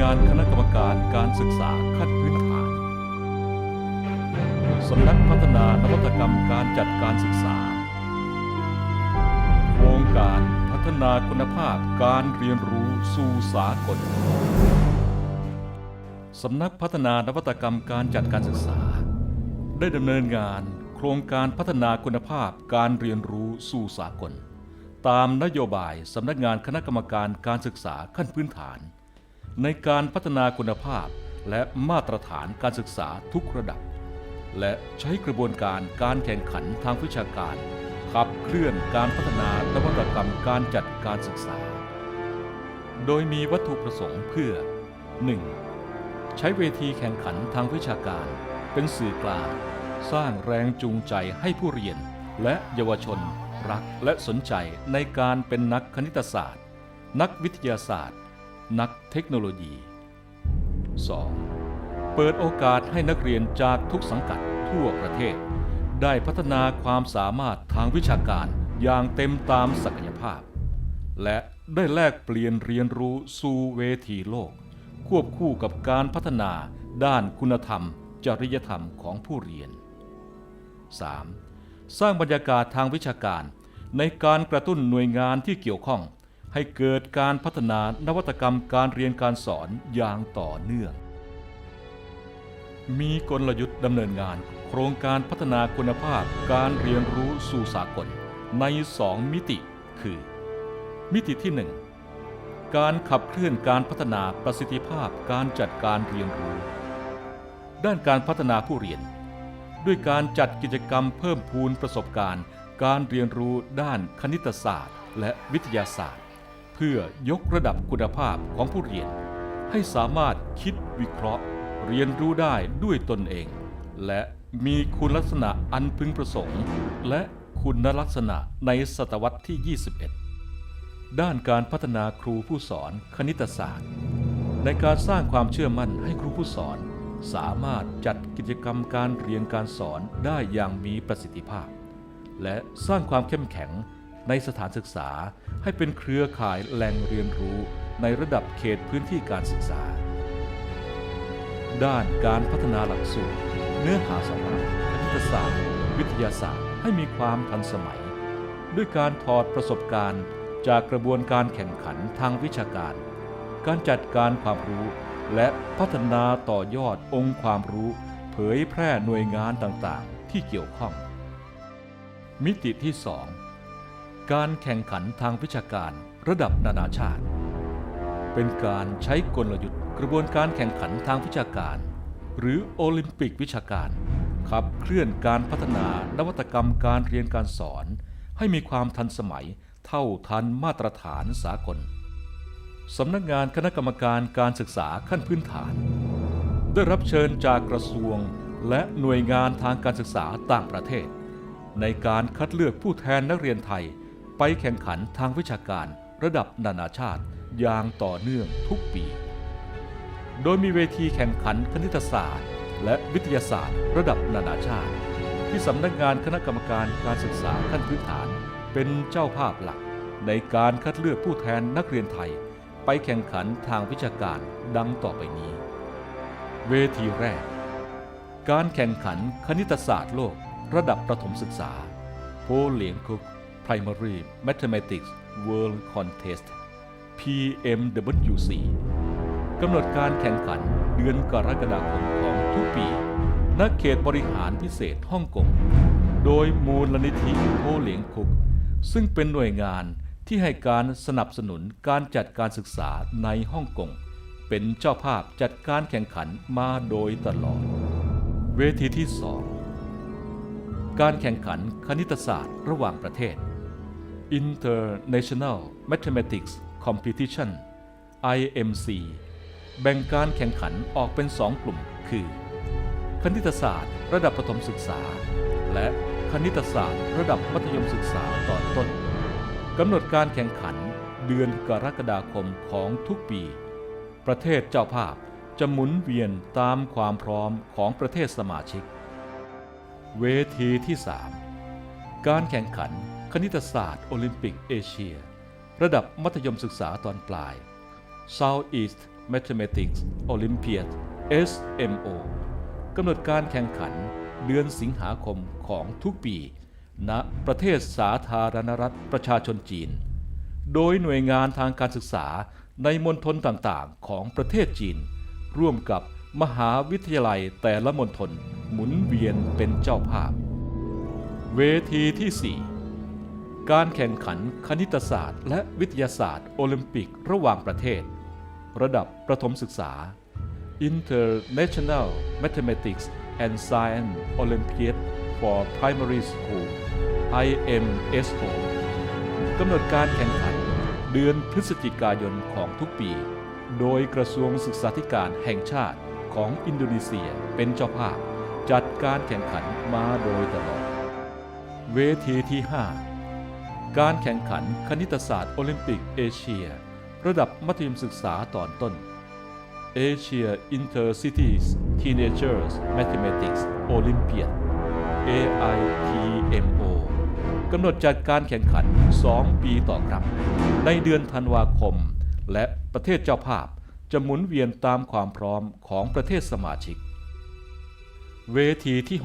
งานคณะกรรมการการศึกษาขั้นพื้นฐาน สำนักพัฒนานวัตกรรมการจัดการศึกษา โครงการพัฒนาคุณภาพการเรียนรู้สู่สากล สำนักพัฒนานวัตกรรมการจัดการศึกษา ได้ดำเนินงานโครงการพัฒนาคุณภาพการเรียนรู้สู่สากล ตามนโยบายสำนักงานคณะกรรมการการศึกษาขั้นพื้นฐาน ในการพัฒนาคุณภาพและมาตรฐานการศึกษาทุกระดับ และใช้กระบวนการการแข่งขันทางวิชาการ ขับเคลื่อนการพัฒนานวัตกรรมการจัดการศึกษา โดยมีวัตถุประสงค์เพื่อ 1. ใช้เวทีแข่งขันทางวิชาการ เป็นสื่อกลาง สร้างแรงจูงใจให้ผู้เรียน และเยาวชน รักและสนใจในการเป็นนักคณิตศาสตร์ นักวิทยาศาสตร์ นักเทคโนโลยี 2. เปิดโอกาสให้นักเรียนจากทุกสังกัดทั่วประเทศ ได้พัฒนาความสามารถทางวิชาการอย่างเต็มตามศักยภาพ และได้แลกเปลี่ยนเรียนรู้สู่เวทีโลก ควบคู่กับการพัฒนาด้านคุณธรรม จริยธรรมของผู้เรียน 3. สร้างบรรยากาศทางวิชาการในการกระตุ้นหน่วยงานที่เกี่ยวข้อง ให้เกิดการพัฒนานวัตกรรมการเรียนการสอนอย่างต่อเนื่อง มีกลยุทธ์ดำเนินงาน โครงการพัฒนาคุณภาพการเรียนรู้สู่สากลใน 2 มิติ คือ มิติที่ 1 การขับเคลื่อนการพัฒนาประสิทธิภาพการจัดการเรียนรู้ ด้านการพัฒนาผู้เรียน ด้วยการจัดกิจกรรมเพิ่มพูนประสบการณ์ การเรียนรู้ด้านคณิตศาสตร์ และวิทยาศาสตร์ พื่อยกระดับคุณภาพของผู้เรียน ให้สามารถคิดวิเคราะห์ เรียนรู้ได้ด้วยตนเอง และมีคุณลักษณะอันพึงประสงค์ และคุณลักษณะในศตวรรษที่ 21 ด้านการพัฒนาครูผู้สอนคณิตศาสตร์ ในการสร้างความเชื่อมั่นให้ครูผู้สอน สามารถจัดกิจกรรมการเรียนการสอนได้อย่างมีประสิทธิภาพ และสร้างความเข้มแข็ง ในสถานศึกษาให้เป็นเครือข่ายแหล่งเรียนรู้ในระดับเขตพื้นที่การศึกษา ด้านการพัฒนาหลักสูตร เนื้อหาสาระคณิตศาสตร์ วิทยาศาสตร์ ให้มีความทันสมัย ด้วยการถอดประสบการณ์จากกระบวนการแข่งขันทางวิชาการ การจัดการความรู้ และพัฒนาต่อยอดองค์ความรู้ เผยแพร่หน่วยงานต่างๆ ที่เกี่ยวข้อง มิติที่2 การแข่งขันทางวิชาการระดับนานาชาติ เป็นการใช้กลยุทธ์กระบวนการแข่งขันทางวิชาการ หรือโอลิมปิกวิชาการ ขับเคลื่อนการพัฒนานวัตกรรมการเรียนการสอน ให้มีความทันสมัยเท่าทันมาตรฐานสากลสำนักงานคณะกรรมการการศึกษาขั้นพื้นฐาน ได้รับเชิญจากกระทรวงและหน่วยงานทางการศึกษาต่างประเทศ ในการคัดเลือกผู้แทนนักเรียนไทย ไปแข่งขันทางวิชาการระดับนานาชาติอย่างต่อเนื่องทุกปี โดยมีเวทีแข่งขันคณิตศาสตร์ และวิทยาศาสตร์ ระดับนานาชาติ ที่สำนักงานคณะกรรมการการศึกษาขั้นพื้นฐาน เป็นเจ้าภาพหลัก ในการคัดเลือกผู้แทนนักเรียนไทย ไปแข่งขันทางวิชาการดังต่อไปนี้ เวทีแรก การแข่งขันคณิตศาสตร์โลก ระดับประถมศึกษา โพเหลียงคุก Primary Mathematics World Contest PMWC กำหนดการแข่งขันเดือนกรกฎาคมของทุกปี ณ เขตบริหารพิเศษฮ่องกง โดยมูลนิธิโพเหลียงคุก ซึ่งเป็นหน่วยงานที่ให้การสนับสนุนการจัดการศึกษาในฮ่องกง เป็นเจ้าภาพจัดการแข่งขันมาโดยตลอด เวทีที่ 2 การแข่งขันคณิตศาสตร์ระหว่างประเทศ International Mathematics Competition IMC แบ่งการแข่งขันออกเป็น2กลุ่ม คือ คณิตศาสตร์ระดับประถมศึกษา และคณิตศาสตร์ระดับมัธยมศึกษาตอนต้นกำหนดการแข่งขันเดือนกรกฎาคมของทุกปี ประเทศเจ้าภาพจะหมุนเวียนตามความพร้อมของประเทศสมาชิก เวทีที่ 3 การแข่งขัน คณิตศาสตร์โอลิมปิกเอเชีย ระดับมัธยมศึกษาตอนปลาย Southeast Mathematics Olympiad SMO กำหนดการแข่งขันเดือนสิงหาคมของทุกปี ณ ประเทศสาธารณรัฐประชาชนจีน โดยหน่วยงานทางการศึกษาในมณฑลต่างๆ ของประเทศจีน ร่วมกับมหาวิทยาลัยแต่ละมณฑลหมุนเวียนเป็นเจ้าภาพ เวทีที่ 4 การแข่งขันคณิตศาสตร์ และวิทยาศาสตร์ โอลิมปิกระหว่างประเทศ ระดับประถมศึกษา International Mathematics and Science Olympiad for Primary School IMSO กำหนดการแข่งขันเดือนพฤศจิกายนของทุกปี โดยกระทรวงศึกษาธิการแห่งชาติของอินโดนีเซียเป็นเจ้าภาพ จัดการแข่งขันมาโดยตลอด เวทีที่ 5 การแข่งขันคณิตศาสตร์โอลิมปิกเอเชีย ระดับมัธยมศึกษาตอนต้น Asia Intercities Teenagers Mathematics Olympiad AITMO กำหนดจัดการแข่งขัน 2 ปีต่อครั้งในเดือนธันวาคม และประเทศเจ้าภาพจะหมุนเวียนตามความพร้อมของประเทศสมาชิก เวทีที่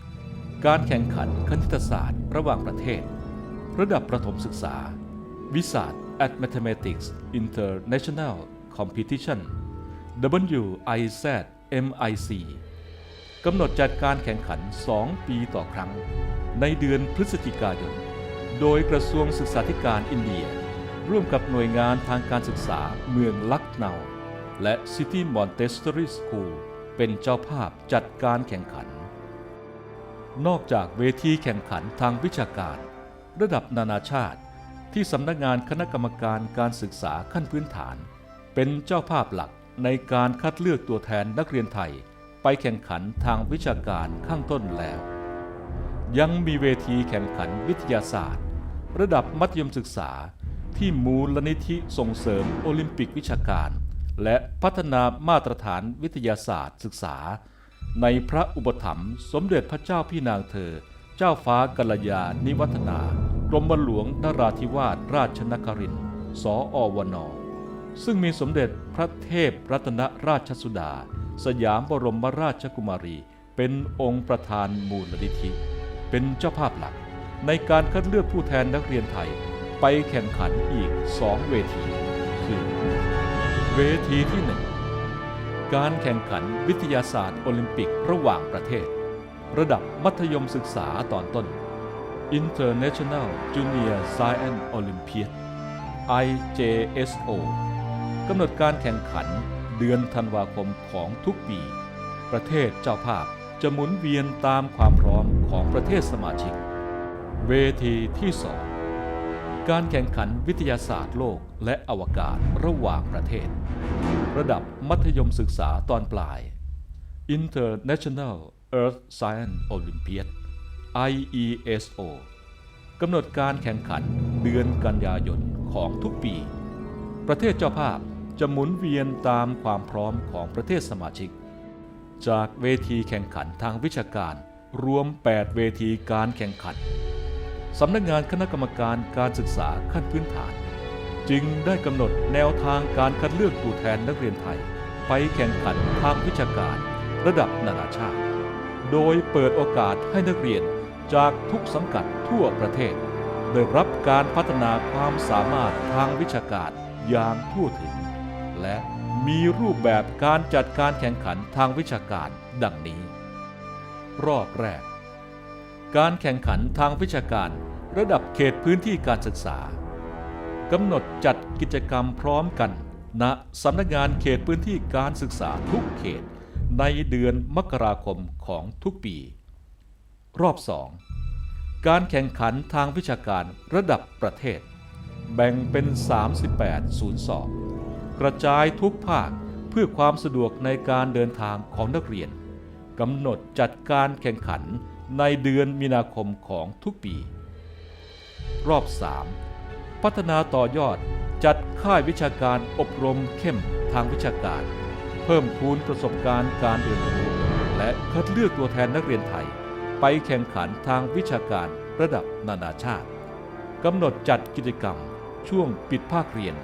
6 การแข่งขันคณิตศาสตร์ระหว่างประเทศ ระดับประถมศึกษา วิสาส at Mathematics International Competition WIZMIC กำหนดจัดการแข่งขัน 2 ปีต่อครั้ง ในเดือนพฤศจิกายน โดยกระทรวงศึกษาธิการอินเดีย ร่วมกับหน่วยงานทางการศึกษาเมืองลักเนาและ City Montessori School เป็นเจ้าภาพจัดการแข่งขัน นอกจากเวทีแข่งขันทางวิชาการ ระดับนานาชาติที่สำนักงานคณะกรรมการการศึกษาขั้นพื้นฐาน เป็นเจ้าภาพหลักในการคัดเลือกตัวแทนนักเรียนไทย ไปแข่งขันทางวิชาการข้างต้นแล้ว ยังมีเวทีแข่งขันวิทยาศาสตร์ ระดับมัธยมศึกษาที่มูลนิธิส่งเสริมโอลิมปิกวิชาการ และพัฒนามาตรฐานวิทยาศาสตร์ศึกษา ในพระอุปถัมภ์สมเด็จพระเจ้าพี่นางเธอ เจ้าฟ้ากัลยาณิวัฒนา กรมหลวงนราธิวาสราชนครินทร์สออวนซึ่งมีสมเด็จพระเทพรัตนราชสุดา สยามบรมราชกุมารี เป็นองค์ประธานมูลนิธิ เป็นเจ้าภาพหลัก ในการคัดเลือกผู้แทนนักเรียนไทย ไปแข่งขันอีกสองเวที คือ เวทีที่หนึ่งการแข่งขันวิทยาศาสตร์โอลิมปิกระหว่างประเทศ ระดับมัธยมศึกษาตอนต้น International Junior Science Olympiad IJSO กำหนดการแข่งขันเดือนธันวาคมของทุกปี ประเทศเจ้าภาพจะหมุนเวียนตามความพร้อมของประเทศสมาชิก เวทีที่ 2 การแข่งขันวิทยาศาสตร์โลกและอวกาศระหว่างประเทศ ระดับมัธยมศึกษาตอนปลาย International Earth Science Olympiad IESO กำหนดการแข่งขันเดือนกันยายนของทุกปี ประเทศเจ้าภาพจะหมุนเวียนตามความพร้อมของประเทศสมาชิก จากเวทีแข่งขันทางวิชาการรวม 8 เวทีการแข่งขัน สำนักงานคณะกรรมการการศึกษาขั้นพื้นฐาน จึงได้กำหนดแนวทางการคัดเลือกตัวแทนนักเรียนไทย ไปแข่งขันทางวิชาการ ระดับนานาชาติ โดยเปิดโอกาสให้นักเรียน จากทุกสังกัดทั่วประเทศ ได้รับการพัฒนาความสามารถทางวิชาการอย่างทั่วถึง และมีรูปแบบการจัดการแข่งขันทางวิชาการดังนี้ รอบแรก การแข่งขันทางวิชาการระดับเขตพื้นที่การศึกษากำหนดจัดกิจกรรมพร้อมกัน ณสำนักงานเขตพื้นที่การศึกษาทุกเขต ในเดือนมกราคมของทุกปี รอบ 2 การแข่งขันทางวิชาการระดับประเทศ แบ่งเป็น 38 ศูนย์สอบกระจายทุกภาคเพื่อความสะดวกในการเดินทางของนักเรียนกำหนดจัดการแข่งขันในเดือนมีนาคมของทุกปี รอบ 3 พัฒนาต่อยอดจัดค่ายวิชาการอบรมเข้มทางวิชาการ เพิ่มพูนประสบการณ์การเรียนรู้และคัดเลือกตัวแทนนักเรียนไทย ไปแข่งขันทางวิชาการระดับนานาชาติกำหนดจัดกิจกรรมช่วงปิดภาคเรียน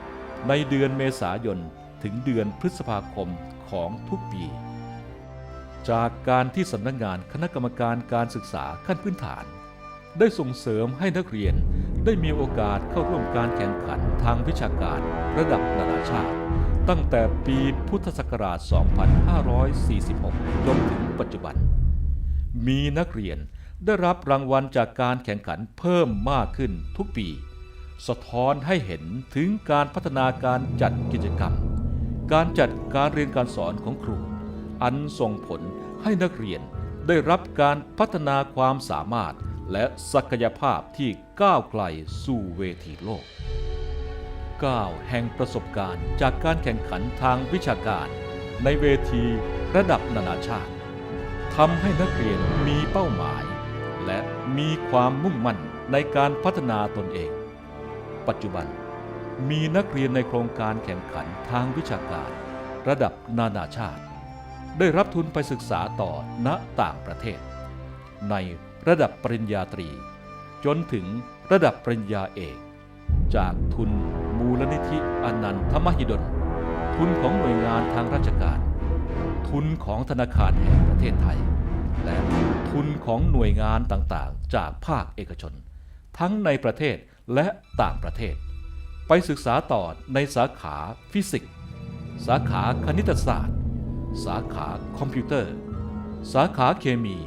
ในเดือนเมษายนถึงเดือนพฤษภาคมของทุกปี จากการที่สำนักงานคณะกรรมการการศึกษาขั้นพื้นฐาน ได้ส่งเสริมให้นักเรียนได้มีโอกาสเข้าร่วมการแข่งขันทางวิชาการระดับนานาชาติ ตั้งแต่ปีพุทธศักราช 2546 จนถึงปัจจุบัน มีนักเรียนได้รับรางวัลจากการแข่งขันเพิ่มมากขึ้นทุกปี สะท้อนให้เห็นถึงการพัฒนาการจัดกิจกรรม การจัดการเรียนการสอนของครู อันส่งผลให้นักเรียนได้รับการพัฒนาความสามารถและศักยภาพที่ก้าวไกลสู่เวทีโลกก้าวแห่งประสบการณ์จากการแข่งขันทางวิชาการ ในเวทีระดับนานาชาติ ทำให้นักเรียนมีเป้าหมาย และมีความมุ่งมั่นในการพัฒนาตนเอง ปัจจุบันมีนักเรียนในโครงการแข่งขันทางวิชาการ ระดับนานาชาติ ได้รับทุนไปศึกษาต่อณต่างประเทศ ในระดับปริญญาตรี จนถึงระดับปริญญาเอก จากทุนมูลนิธิอนันทมหิดล ทุนของหน่วยงานทางราชการ ทุนของธนาคารแห่งประเทศไทย และทุนของหน่วยงานต่างๆ จากภาคเอกชน ทั้งในประเทศและต่างประเทศ ไปศึกษาต่อในสาขาฟิสิกส์ สาขาคณิตศาสตร์ สาขาคอมพิวเตอร์ สาขาเคมี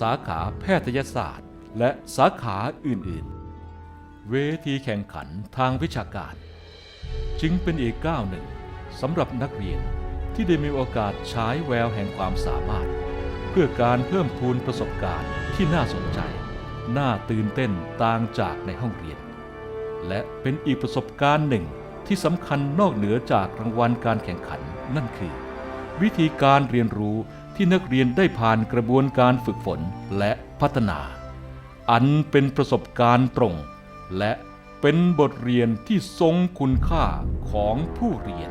สาขาแพทยศาสตร์ และสาขาอื่นๆ เวทีแข่งขันทางวิชาการ จึงเป็นอีกก้าวหนึ่งสำหรับนักเรียน ที่ได้มีโอกาสใช้แววแห่งความสามารถ เพื่อการเพิ่มพูนประสบการณ์ที่น่าสนใจ น่าตื่นเต้นต่างจากในห้องเรียน และเป็นอีกประสบการณ์หนึ่งที่สำคัญนอกเหนือจากรางวัลการแข่งขันนั่นคือ วิธีการเรียนรู้ที่นักเรียนได้ผ่านกระบวนการฝึกฝนและพัฒนา อันเป็นประสบการณ์ตรง และเป็นบทเรียนที่ทรงคุณค่าของผู้เรียน